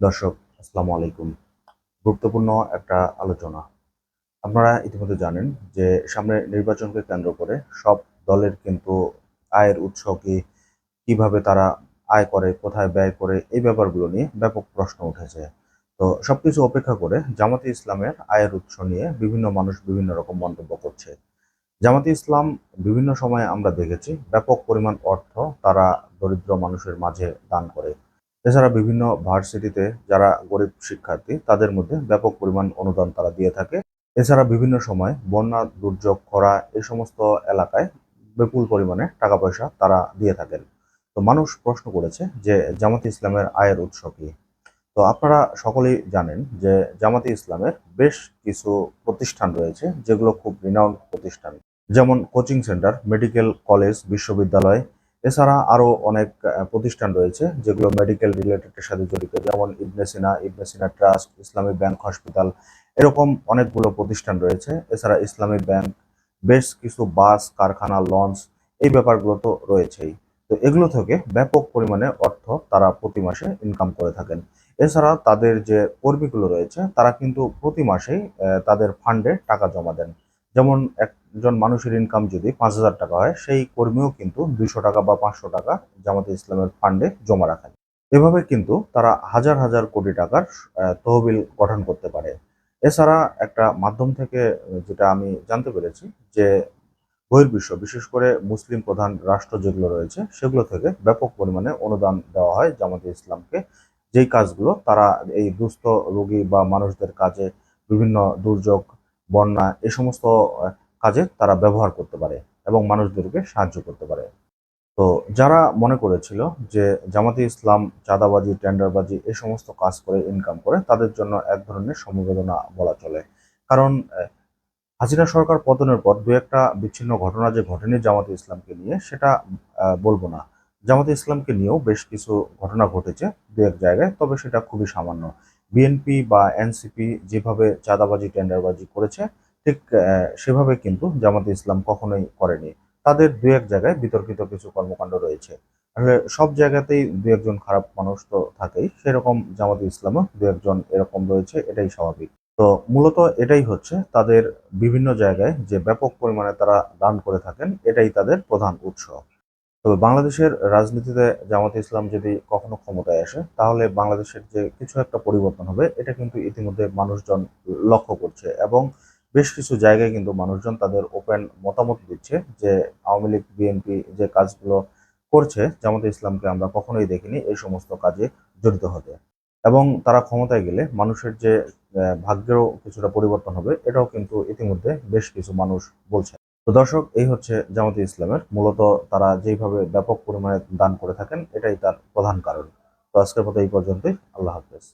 দর্শক, আসসালামু আলাইকুম। গুরুত্বপূর্ণ একটা আলোচনা। আপনারা ইতিমধ্যে জানেন যে সামনে নির্বাচনকে কেন্দ্র করে সব দলের কিন্তু আয়ের উৎস কি, কীভাবে তারা আয় করে, কোথায় ব্যয় করে, এই ব্যাপারগুলো নিয়ে ব্যাপক প্রশ্ন উঠেছে। তো সবকিছু অপেক্ষা করে জামাতে ইসলামের আয়ের উৎস নিয়ে বিভিন্ন মানুষ বিভিন্ন রকম মন্তব্য করছে। জামাতে ইসলাম বিভিন্ন সময়ে আমরা দেখেছি ব্যাপক পরিমাণ অর্থ তারা দরিদ্র মানুষের মাঝে দান করে। এছাড়া বিভিন্ন ভার্সিটিতে যারা গরিব শিক্ষার্থী, তাদের মধ্যে ব্যাপক পরিমাণ অনুদান তারা দিয়ে থাকে। এছাড়া বিভিন্ন সময় বন্যা, দুর্যোগ, খরা এই সমস্ত এলাকায় বিপুল পরিমাণে টাকা পয়সা তারা দিয়ে থাকেন। তো মানুষ প্রশ্ন করেছে যে, জামাতে ইসলামের আয়ের উৎস কি? তো আপনারা সকলেই জানেন যে, জামাতে ইসলামের বেশ কিছু প্রতিষ্ঠান রয়েছে যেগুলো খুব রিনাউন্ড প্রতিষ্ঠান। যেমন কোচিং সেন্টার, মেডিকেল কলেজ, বিশ্ববিদ্যালয় এছাড়া আরও অনেক প্রতিষ্ঠান রয়েছে যেগুলো মেডিকেল রিলেটেডের সাথে জড়িত, যেমন Ibn Sina Ibn Sina trust, Islami bank hospital, এরকম অনেকগুলো প্রতিষ্ঠান রয়েছে। এছাড়া ইসলামী ব্যাংক, বেশ কিছু বাস, কারখানা, লঞ্চ এই ব্যাপারগুলো তো রয়েছেই। তো এগুলো থেকে ব্যাপক পরিমাণে অর্থ তারা প্রতি মাসে ইনকাম করে থাকেন। এছাড়া তাদের যে কর্মীগুলো রয়েছে, তারা কিন্তু প্রতি মাসেই তাদের ফান্ডে টাকা জমা দেন। যেমন একজন মানুষের ইনকাম যদি পাঁচ হাজার টাকা হয়, সেই কর্মীও কিন্তু দুইশো টাকা বা পাঁচশো টাকা জামাতে ইসলামের ফান্ডে জমা রাখেন এভাবে কিন্তু তারা হাজার হাজার কোটি টাকার তহবিল গঠন করতে পারে। এছাড়া একটা মাধ্যম থেকে, যেটা আমি জানতে পেরেছি যে বহির্বিশ্ব, বিশেষ করে মুসলিম প্রধান রাষ্ট্র যেগুলো রয়েছে, সেগুলো থেকে ব্যাপক পরিমাণে অনুদান দেওয়া হয় জামাতে ইসলামকে। যেই কাজগুলো তারা, এই দুস্থ রোগী বা মানুষদের কাজে বিভিন্ন দুর্যোগ বন্যা এই সমস্ত কাজে তারা ব্যবহার করতে পারে এবং মানুষদেরকে সাহায্য করতে পারে। তো যারা মনে করেছিল যে জামাতে ইসলাম, চাঁদাবাজি, টেন্ডারবাজি এই সমস্ত কাজ করে ইনকাম করে, তাদের জন্য এক ধরনের সমবেদনা বলা চলে। কারণ হাসিনা সরকার পতনের পর দু একটা বিচ্ছিন্ন ঘটনা যে ঘটেনি জামাতে ইসলামকে নিয়ে, সেটা বলব না। জামাতে ইসলামকে নিয়েও বেশ কিছু ঘটনা ঘটেছে দু এক জায়গায়, তবে সেটা খুবই সামান্য। বিএনপি বা এনসিপি যেভাবে চাঁদাবাজি, টেন্ডারবাজি করেছে, ঠিক সেভাবে কিন্তু জামাতে ইসলাম কখনোই করেনি। তাদের দু এক জায়গায় বিতর্কিত কিছু কর্মকাণ্ড রয়েছে। আসলে সব জায়গাতেই দু একজন খারাপ মানুষ তো থাকেই, সেরকম জামাতে ইসলামও দু একজন এরকম রয়েছে, এটাই স্বাভাবিক। তো মূলত এটাই হচ্ছে তাদের বিভিন্ন জায়গায় যে ব্যাপক পরিমাণে তারা দান করে থাকেন, এটাই তাদের প্রধান উৎস। তবে বাংলাদেশের রাজনীতিতে জামাতে ইসলাম যদি কখনো ক্ষমতায় আসে, তাহলে বাংলাদেশের যে কিছু একটা পরিবর্তন হবে, এটা কিন্তু ইতিমধ্যে মানুষজন লক্ষ্য করছে এবং বেশ কিছু জায়গায় কিন্তু মানুষজন তাদের ওপেন মতামত দিচ্ছে যে আওয়ামী লীগ বিএনপি যে কাজগুলো করছে, জামাতে ইসলামকে আমরা কখনোই দেখিনি, এই সমস্ত কাজে জড়িত হতে। এবং তারা ক্ষমতায় গেলে মানুষের যে ভাগ্যেরও কিছুটা পরিবর্তন হবে, এটাও কিন্তু ইতিমধ্যে বেশ কিছু মানুষ বলছে। তো দর্শক, এই হচ্ছে জামাতে ইসলামের। মূলত তারা যেইভাবে ব্যাপক পরিমাণে দান করে থাকেন, এটাই তার প্রধান কারণ। তো আজকের মতো এই পর্যন্তই। আল্লাহ হাফেজ।